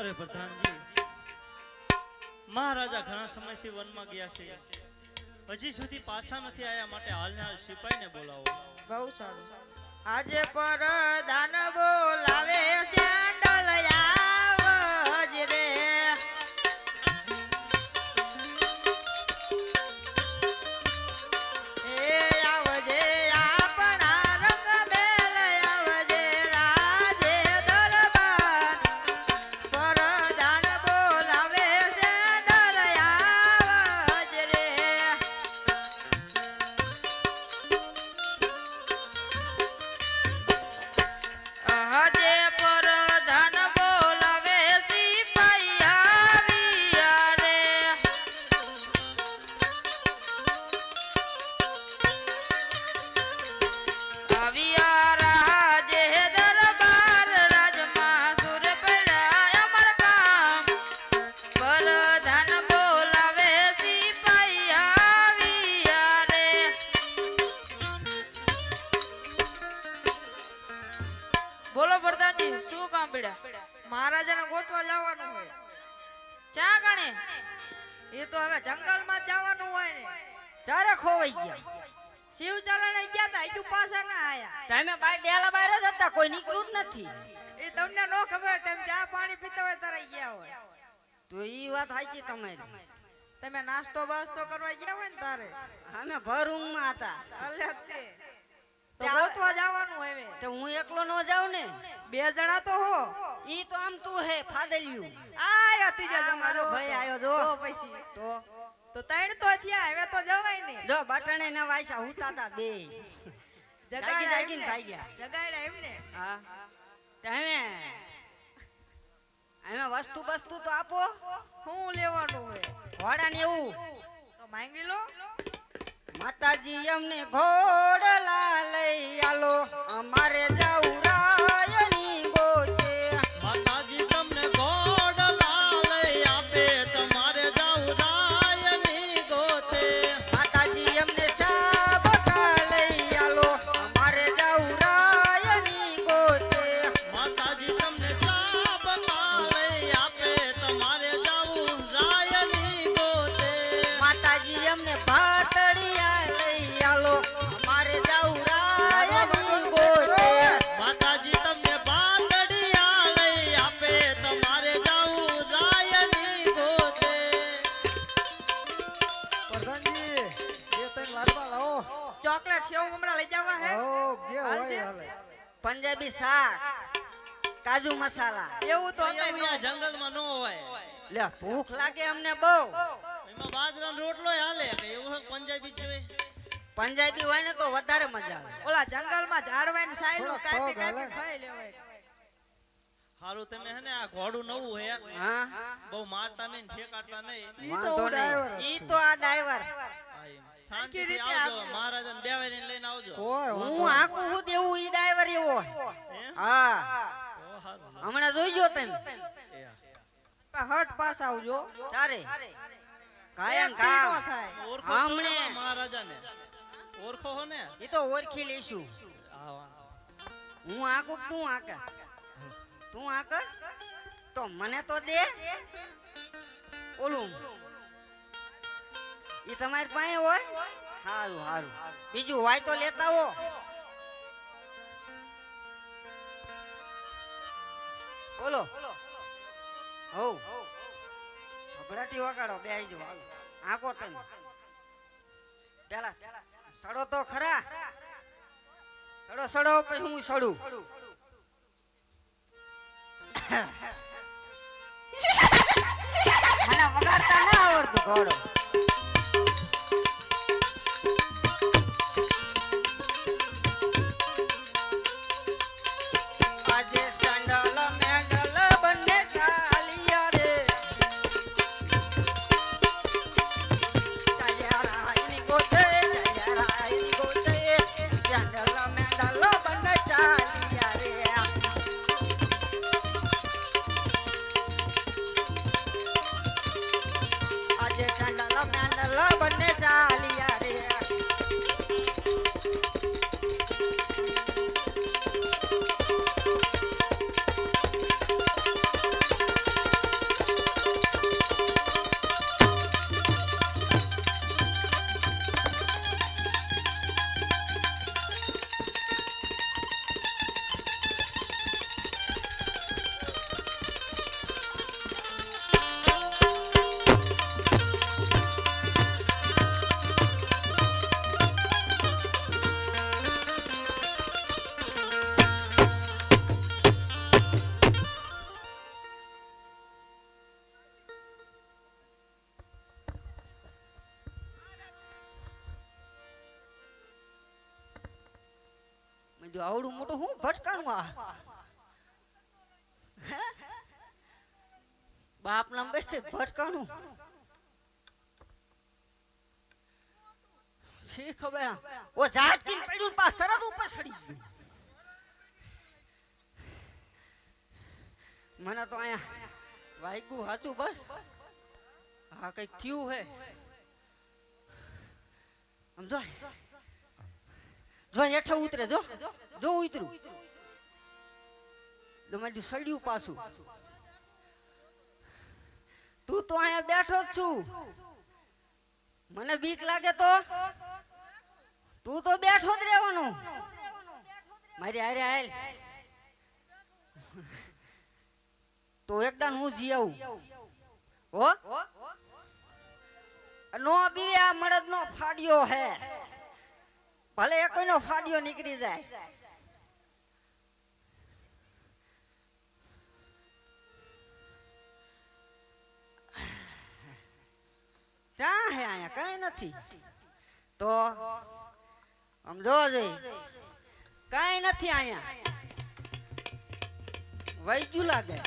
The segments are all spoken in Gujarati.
અરે પ્રધાનજી, મહારાજા ઘણા સમયથી વનમાં ગયા છે. હજી સુધી પાછા નથી આવ્યા માટે હાલને હાલ સિપાહીને બોલાવો. બહુ સારું. આજે પર દાન બોલાવે ચારે ખોવાઈ ગયા. શિવ ચરણે ગયા તા હજુ પાછા ના આયા. ટાઈમે બાય ડેલા બાર જ હતા કોઈ નીકળું જ નથી. એ તમને નો ખબર તેમ ચા પાણી પીતા હોય તારે ગયા હોય. તો એ વાત સાચી તમારી. તમે નાસ્તો બાસ્તો કરવા ગયા હોય ને તારે? અમે ભર ઊંઘમાં હતા. અલ્યા તે. તો જવાનું હવે. તો હું એકલો ન જાઉં ને? બે જણા તો હો. ઈ તો આમ તું હે ફાદેલ્યું. આ મારો તમારો ભાઈ આયો જો. પછી? તો? તો ત્રણ તો થયા હવે તો જવાય ને. જો બટણે ને વાયસા હુતા તા બે. જાગી જાગીને ખાઈ ગયા. જગાડ્યા એમને. હા. તમે એમાં વસ્તુ વસ્તુ તો આપો. શું લેવાનું હોય? ઘોડા ને એવું. તો માંગી લો. માતાજી અમને ઘોડલા લઈ આલો. અમારે જાવું કાજુ મસાલા. એવું તો અમે અહીંયા જંગલમાં ન હોય. લે ભૂખ લાગે અમને બહુ. એમાં બાજરાનો રોટલો હાલે કે એવું હોય પંજાબી જોઈએ પંજાબી હોય ને તો વધારે મજા આવે. ઓલા જંગલમાં ઝાડવાની સાયલું કાપી. કાપી ખાઈ લેવાય. હારું તમે હે ને આ ઘોડું નવું હે હા? બહુ મારતા નહીં ને ઠેકાડતા નહીં. ઈ તો. જ ઈ તો આ ડ્રાઈવર. શાંતિ. રીતે આવજો. મહારાજન બેવાઈને લઈને આવજો. હું આખું હું દેવું ઈ ડ્રાઈવર એવો? હા. હમણાં જોઈજો તમે. હટ પાસ આવજો. ચારે. કાયમ કામ હમણે. મહારાજાને? ઓળખો હો ને? એ તો ઓળખી લઈશું. હું આકુ કે તું આકસ તું આકસ તો મને તો દે. ઓલું. એ તમારી પાસે હોય? સારું સારું બીજું હોય તો લેતા હો. બોલો. હો ભભરાટી વગાડો બે જો આંકો તમે. પેલા સડો તો ખરા. સડો સડો, પછી હું સડું. વગાડતા ના આવડતું ઘોડો. કીધું આવડું મોટું હું ભટકાણું આ? બાપ નામ બેસે ભટકાણું. શી મને તો અહીંયા વાગ્યું સાચું બસ. હા, કંઈક થયું હે. સમજો જો હેઠે ઉતરે, જો. જો ઉતરું. તો મારી સડ્યું પાછું. તું તો અહીંયા બેઠો જ છું. મને બીક લાગે તો. તું તો બેઠો જ રહેવાનું. મારી હારે હાલ. તો એકદમ હું જી આવું? હો? નો બીવે આ મળદ નો ફાડ્યો હે. ભલે એ કોઈનો ફાડ્યો નીકળી જાય. ક્યાં હે અહીંયા? કઈ નથી. તો સમજો જોઈ. કઈ નથી અહીંયા. વૈજુ લાગે.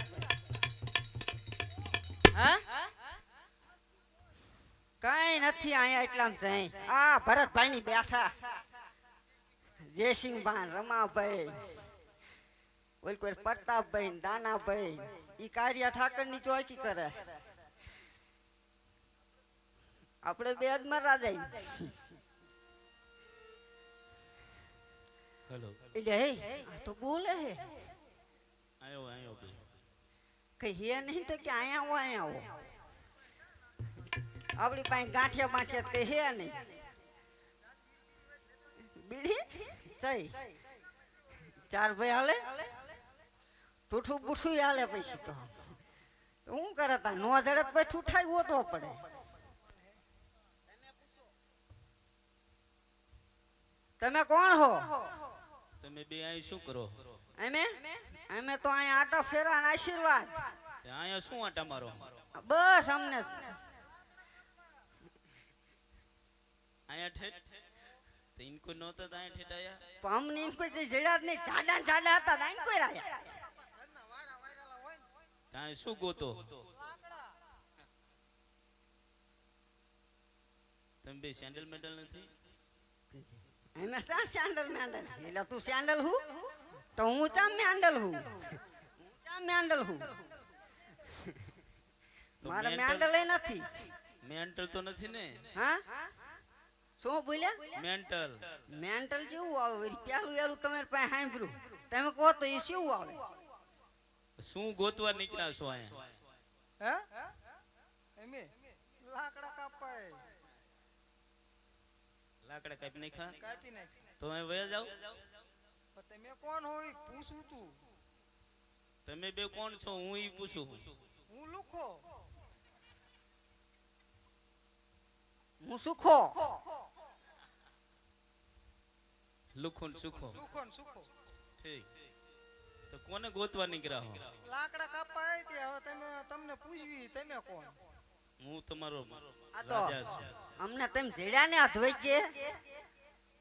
હા? કઈ નથી અહીંયા એટલામ જઈ. આ ભરતભાઈ ની બેઠા. જયસિંહભાઈ રમાભાઈ કોઈ પ્રતાપભાઈ ને દાનાભાઈ ઈ કાર્ય ઠાકરની ચોકી કરે. આપણે બે જ મરા જાય હેલો. એટલે હે તો બોલે હે. આયો આયો કઈ હે નહીં તો કે આયા આવો આયા આવો આપણી પાસે ગાંઠિયા માઠિયા તે હે નહીં. બીડી? ચઈ ચાર ભાઈ હાલે? ઠૂઠું બુઠું હાલે પછી તો. હું કરે તા નો જડત પછી ઠૂઠાઈ ગોતવો પડે. તમે કોણ હો? તમે બે અહીં શું કરો? અમે? અમે તો અહીંયા આટા ફેરા અને આશીર્વાદ. તે અહીંયા શું આટા મારો બસ અમને. અહીંયા ઠેઠ? તો ઇનકો નહોતા તાય ઠેટાયા આયા અમને કોઈ થી જડ્યા જ નહીં જાડા જાડા હતા તાય ઇનકો રાયા તાય શું ગોતો? તમે બે સેન્ડલ મેડલ નથી? અમે શા સેન્ડલ મેન્ડલ? એટલે તું સેન્ડલ હું? તો હું ચા મેન્ડલ હું? હું ચા મેન્ડલ હું? મારા મેન્ડલ એ નથી. મેન્ટલ તો નથી ને? હા? શું બોલ્યા મેન્ટલ મેન્ટલ જેવું આવે. વળી પેલું વેલું તમારી પાસે સાંભળ્યું. તમે કહો તો એ શું આવે? શું ગોતવા નીકળ્યા છો અહીંયા? હે? એમે લાકડા કાપાય. લાકડા કાપી નાખા કાપી નાખ તો અહીં વયા જાઓ. તમે કોણ હોય પૂછું તું. તમે બે કોણ છો? હું ઈ પૂછું. હું લુખો. હું સુખો લુખો ને સુખો. સુખો ને સુખો. ઠીક. તો કોને ગોતવા નીકળ્યા હો લાકડા કાપાય તે હવે તમે તમને પૂછવી તમે કોણ? હું તમારો રાજા છું. અમને તેમ જેડ્યા ને અધવઈ છે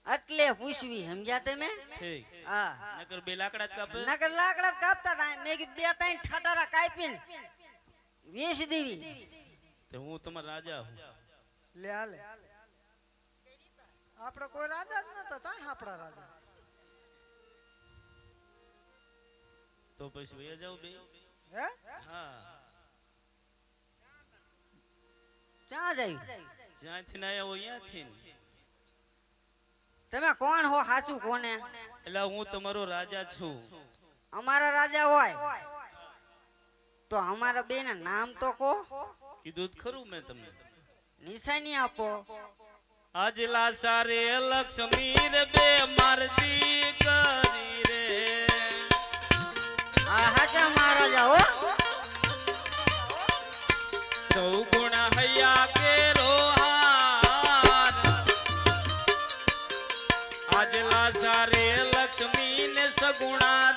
એટલે પૂછવી સમજ્યા તમે? ઠીક. હા. નકર બે લાકડા જ કાપે? નકર લાકડા જ કાપતા હતા. મેં કીધું બે ત્રણ ઠાટારા કાપીને વીસ દેવી. તો હું તમારો રાજા હું. લે હાલે. આપણે કોઈ રાજા જ નતા ચાય આપણા રાજા. તો પછી વયા જાવ બે. હે? હા. ક્યાં જાય જ્યાંથી ને આયા હોય ત્યાંથી. તમે કોણ હો સાચું કોને? એટલે હું તમારો રાજા છું. અમારા રાજા હોય. તો અમારા બે નામ તો કો. કીધું ખરું મેં તમને. નિશાની આપો. આજલા સારે લક્ષ્મી રે બે મારતી કરી રે. આ હાચા મહારાજા હો. સૌ ગુણ હૈયા કે રોહાર આજલા સારે લક્ષ્મી ને સગુણા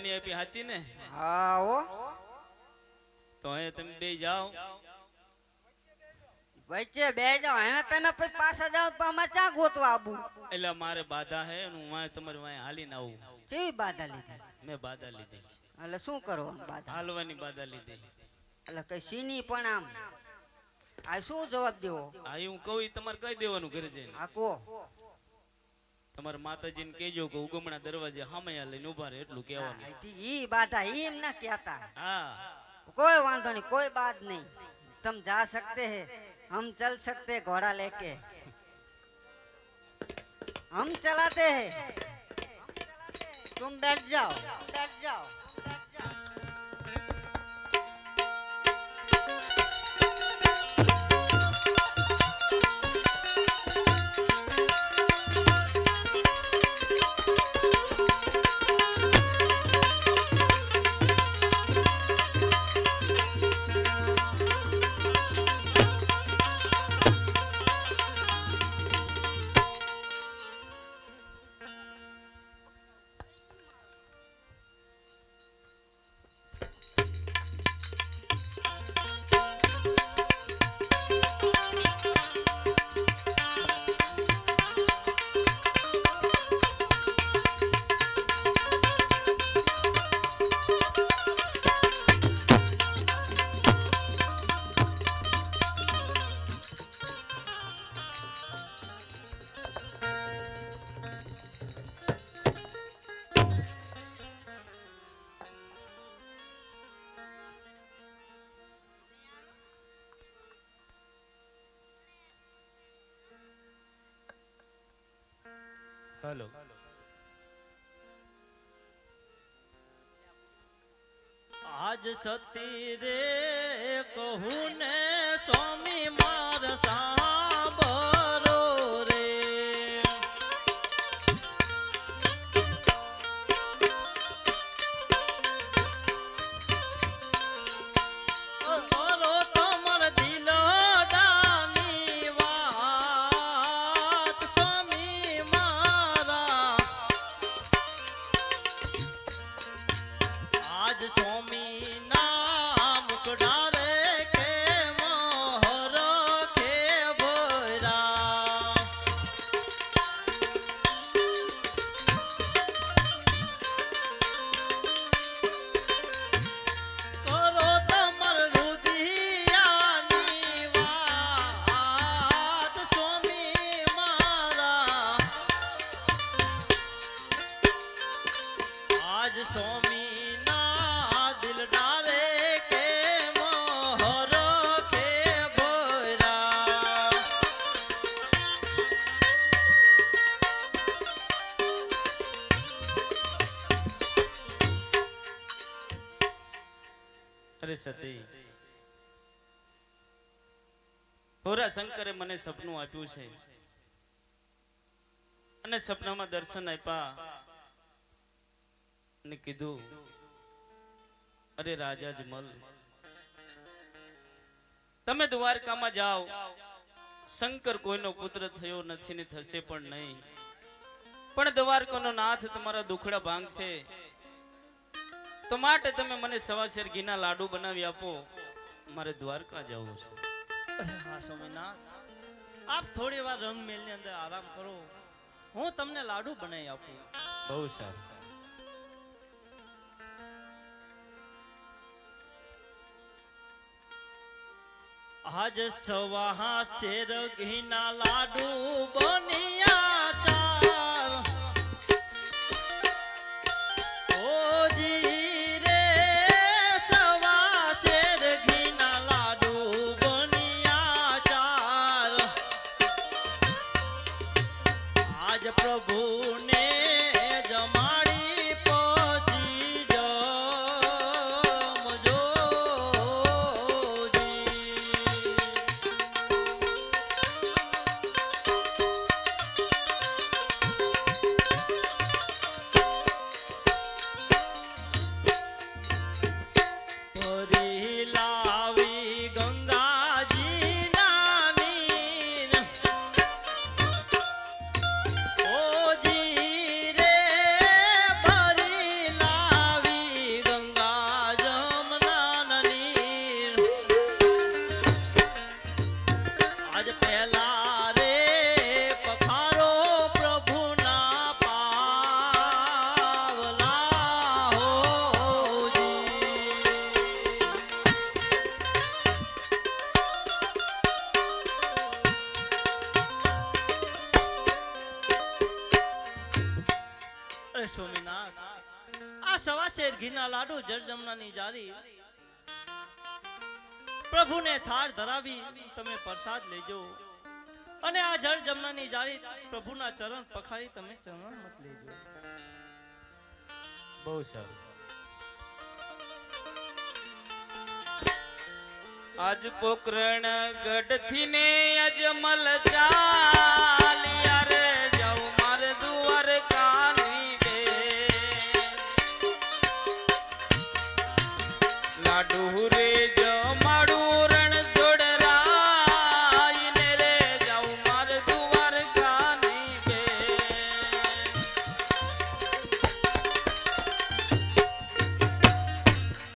નિશાન આપી? સાચી ને? હા હો. તો હે તમે બે જાઓ. વચ્ચે બે જાઓ. હે તમે પછી પાછા જાઓ તો અમારે ગોતવા આવું એટલે મારે બાધા હે હું વાય તમારે વાંહે હાલીને આવું. કેવી બાધા લીધી? મેં બાધા લીધી. એટલે શું કરો બાધા? હાલવાની બાધા લીધી. એટલે કઈ સીની પણ આમ. આ શું જવાબ દેવો? આ હું કહું તમારે કહી દેવાનું ઘરે જઈને? આ કો તમારા માતાજીને કેજો કે ઉગમણા દરવાજે હામયા લઈને ઊભા રહે એટલું કહેવાનું. ઈ બાધા ઈ એમ ના કહેતા. હા. કોઈ વાંધો નહીં કોઈ બાદ નહીં. તમ જા સકતે હે હમ ચલ સકતે ઘોડા લેકે. હમ ચલાતે હે. તુમ બેઠ જાઓ. બેઠ જાઓ. આજ સતી રે કહું ને સ્વામી માર સાંભળો રે. કરો તમર દિલ ડાની મારા. સ્વામી અરે ભોરા શંકરે મને સપનું આપ્યું છે. અને સપનામાં દર્શન આપ્યા. અને કીધું, અરે રાજા જમલ તમે દ્વારકામાં જાઓ. શંકર કોઈનો પુત્ર થયો નથી ને થશે પણ નહીં. પણ દ્વારકાનો નાથ તમારા દુખડા ભાંગશે. તો માટે તમે મને સવાશેર ઘીના લાડુ બનાવી આપો. મારે દ્વારકા જવું છે. હા આપ થોડી વાર રંગ મેલની અંદર આરામ કરો. હું તમને લાડુ બનાવી આપું. બહુ સારું. આજ સવા શેર ઘીના લાડુ શેર ઘીના લાડુ જળજમનાની જારી પ્રભુને થાળ ધરાવી તમે પ્રસાદ લેજો. અને આ જળ જમનાની જારી પ્રભુના ચરણ પખારી તમે ચરણ મત લેજો. બહુ સારું આજ પોકરણ ગઢથી ને અજમલ ચાલિયા লাডু রে